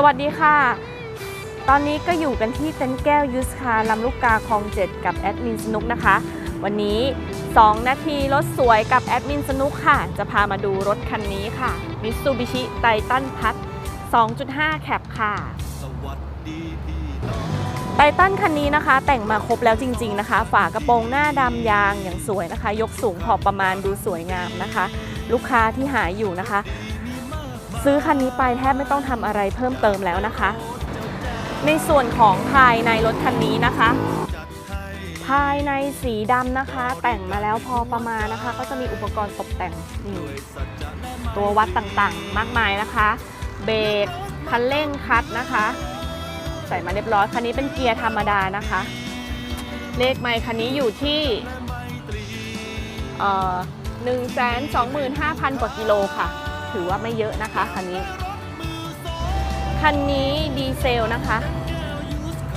สวัสดีค่ะ ตอนนี้ก็อยู่กันที่เต็นท์แก้วยูสคาลำลูกกาคลองเจ็ดกับแอดมินสนุกนะคะ วันนี้ 2 นาทีรถสวยกับแอดมินสนุกค่ะ จะพามาดูรถคันนี้ค่ะ Mitsubishi Titan พัท2.5 แคปค่ะไททันคันนี้นะคะ แต่งมาครบแล้วจริง ๆนะคะ ฝากระโปรงหน้าดำยางอย่างสวยนะคะ ยกสูงพอประมาณดูสวยงามนะคะ ลูกค้าที่หาอยู่นะคะ ซื้อคันนี้ไปแทบไม่ต้องทำอะไรเพิ่มเติมแล้วนะคะ ในส่วนของภายในรถคันนี้นะคะ ภายในสีดำนะคะ แต่งมาแล้วพอประมาณนะคะ ก็จะมีอุปกรณ์ตกแต่งนี่ตัววัดต่างๆ มากมายนะคะ เบรกคันเร่งคัดนะคะ ใส่มาเรียบร้อยคันนี้เป็นเกียร์ธรรมดานะคะ เลขไมค์คันนี้อยู่ที่เอ่อหนึ่งแสนสองหมื่นห้าพันกว่ากิโลค่ะ ถือว่าไม่เยอะนะคะคันนี้ คันนี้ดีเซลนะคะ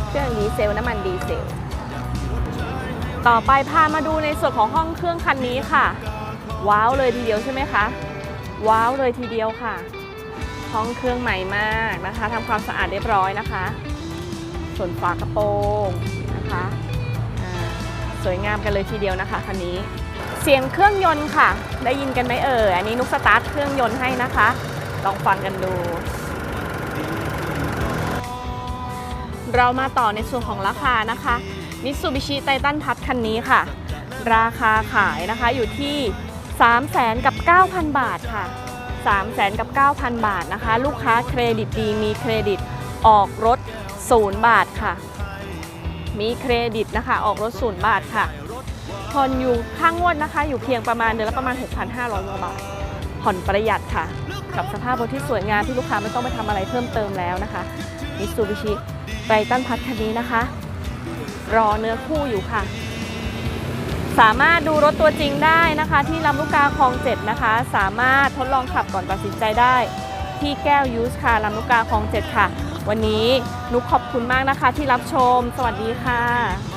เครื่องดีเซลน้ำมันดีเซล ต่อไปพามาดูในส่วนของห้องเครื่องคันนี้ค่ะ ว้าวเลยทีเดียวใช่ไหมคะ ว้าวเลยทีเดียวค่ะ ห้องเครื่องใหม่มากนะคะทำความสะอาดเรียบร้อยนะคะ ส่วนฝากระโปรงนะคะสวยงามกันเลยทีเดียวนะคะคันนี้ เสียงเครื่องยนต์ค่ะ ได้ยินกันไหมเอ่ยอันนี้นุกสตาร์ทเครื่องยนต์ให้นะคะ ลองฟังกันดู เรามาต่อในส่วนของราคานะคะ Mitsubishi Titan พัทคันนี้ค่ะ ราคาขายนะคะอยู่ที่ 3 0 0แสนกับ 9,000 บาทค่ะ 3 0 0แสนกับ 9,000 บาทนะคะ ลูกค้าเครดิตดีมีเครดิตออกรถ 0 บาทค่ะ มีเครดิตนะคะออกรถ 0 บาทค่ะ ผ่อนอยู่ข้างงวดนะคะ อยู่เพียงประมาณเดือนละประมาณ 6,500กว่าบาท ผ่อนประหยัดค่ะ กับสภาพรถที่สวยงามที่ลูกค้าไม่ต้องไปทำอะไรเพิ่มเติมแล้วนะคะมิซูบิชิไตตันพัทคันนี้นะคะ รอเนื้อคู่อยู่ค่ะ สามารถดูรถตัวจริงได้นะคะ ที่ลำลูกกาคลองเจ็ดนะคะ สามารถทดลองขับก่อนตัดสินใจได้ที่แก้วยูสค่ะลำลูกกาคลองเจ็ดค่ะ วันนี้นุกขอบคุณมากนะคะที่รับชม สวัสดีค่ะ